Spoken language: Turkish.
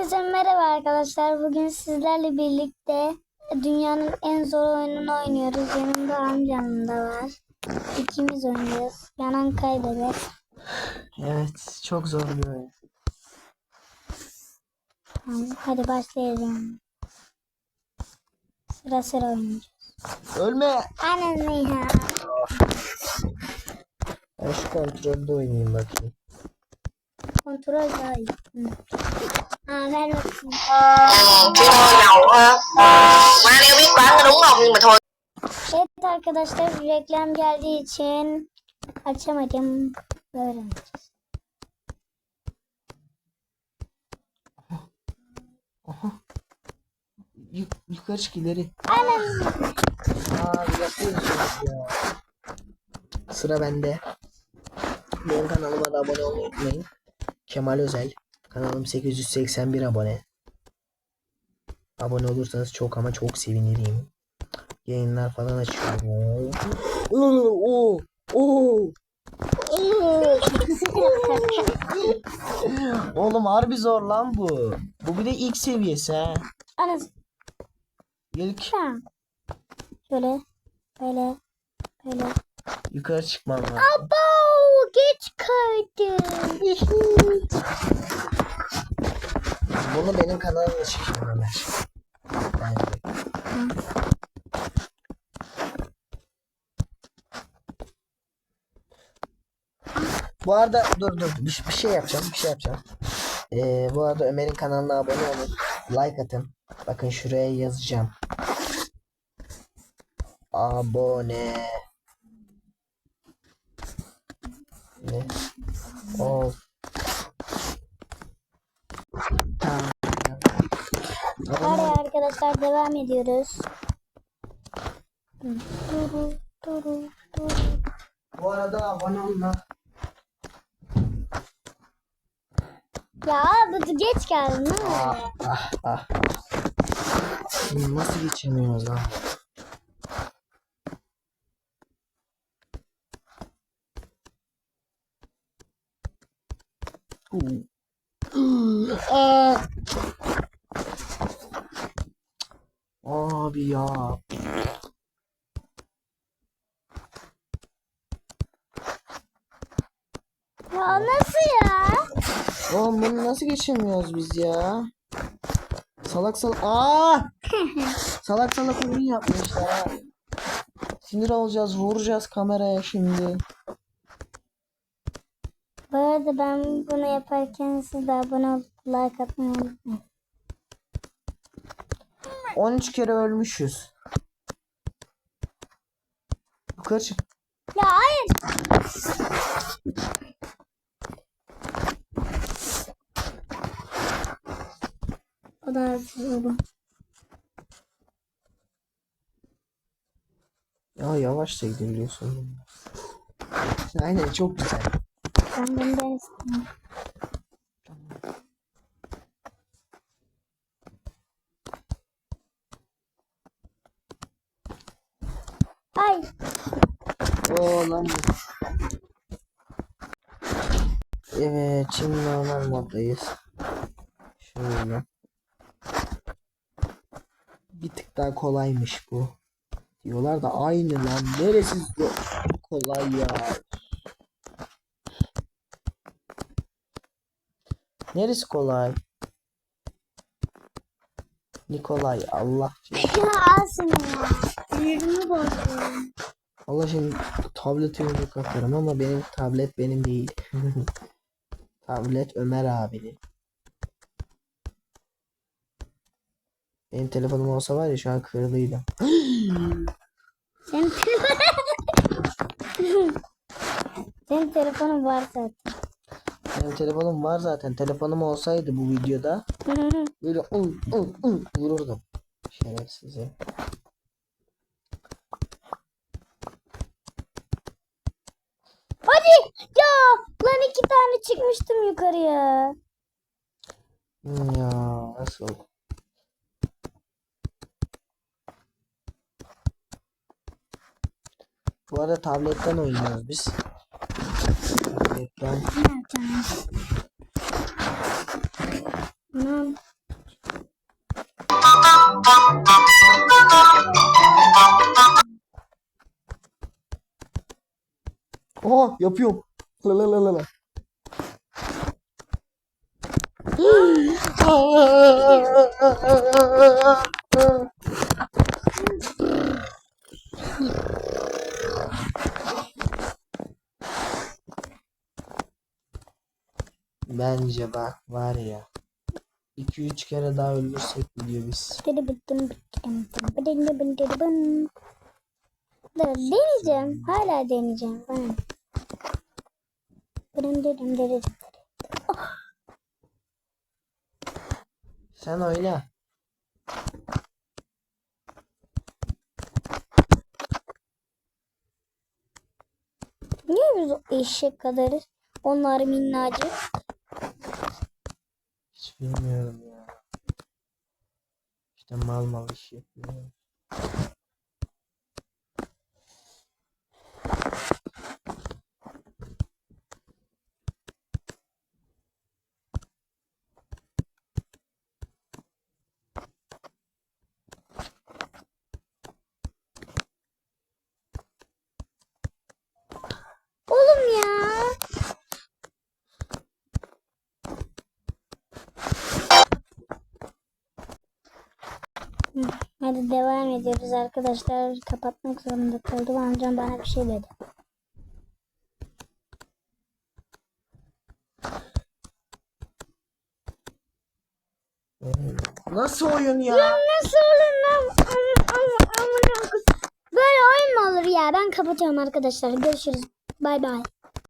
Hepinize merhaba arkadaşlar. Bugün sizlerle birlikte dünyanın en zor oyununu oynuyoruz. Yanımda amcam da var. İkimiz oynuyoruz. Yanan kaybeder. Evet, çok zor bir oyun. Tamam, hadi başlayalım. Sıra sıra oynayacağız. Ölme! Ananı ya. Ben şu kontrolde oynayayım bakayım. Kontrol daha iyi. Hı. Aa, ver bakayım. khi thôi giàu ha má nếu biết bán nó đúng không nhưng mà thôi Evet arkadaşlar reklam geldiği için açamadım. Açacağız. Aha. Yuk yukarı çık ileri. Anam. Aa, yapıyorsunuz ya. Sıra bende. Benim kanalıma da abone olmayı unutmayın. Kemal Özel. Kanalım 881 abone. Abone olursanız çok ama çok sevinirim. Yayınlar falan açıyorum. Oo, oo. Oğlum harbi zor lan bu. Bu bir de ilk seviyesi ha. Anas. İlk. Şöyle. Böyle. Böyle. Yukarı çıkmam lazım. Abo geç kaydım. Bunu benim kanalımda çekin Ömer. Bu arada dur dur bir, bir şey yapacağım bir şey yapacağım. Ee, bu arada Ömer'in kanalına abone olun. Like atın. Bakın şuraya yazacağım. Abone. Ne? Ol. Tamam. Arkadaşlar devam ediyoruz. Duru, duru, duru. Bu arada abone olma. Ya bu geç geldin? Ah ah ah. Nasıl geçemiyoruz lan? Ah. Abi ya. Ya nasıl ya? Oğlum bunu nasıl geçemiyoruz biz ya? Salak salak. Aa! salak salak oyun yapmışlar. Sinir olacağız, vuracağız kameraya şimdi. Bu arada ben bunu yaparken siz de abone olup like atmayı unutmayın. 13 kere ölmüşüz. Yukarı çık. Ya hayır. O da oldu. Ya yavaş da gidebiliyorsun. Aynen çok güzel. Ben bundan istiyorum. Ay. Oo lan. Evet şimdi normal moddayız. Şöyle. Bir tık daha kolaymış bu. Diyorlar da aynı lan. Neresi kolay ya. Neresi kolay? Nikolay Allah. Alsın ya. Sinirimi bozdum. Allah şimdi tableti yumruk atarım ama benim tablet benim değil. tablet Ömer abinin. Benim telefonum olsa var ya şu an kırılıydı. Senin Senin telefonun var zaten. Benim telefonum var zaten. Telefonum olsaydı bu videoda böyle ıl ıl ıl vururdum. Şerefsizi. Hadi ya lan iki tane çıkmıştım yukarıya. Hmm, Ya nasıl? Bu arada tabletten oynuyoruz biz. lütfen. Nereden? Bunun Aa yapıyorum. La la la la la. Bence bak var ya. 2-3 kere daha öldürsek video biz. Deneyeceğim. Hala deneyeceğim. Dırım. Sen oyna. Niye biz eşek kadarız? Onlar minnacık. Bilmiyorum ya. İşte mal mal iş yapıyor. Oğlum ya. Hı, Hadi devam ediyoruz arkadaşlar. Kapatmak zorunda kaldım. Amcam bana bir şey dedi. Nasıl oyun ya? Nasıl olur lan? Böyle oyun mu olur ya? Ben kapatıyorum arkadaşlar. Görüşürüz. Bay bay.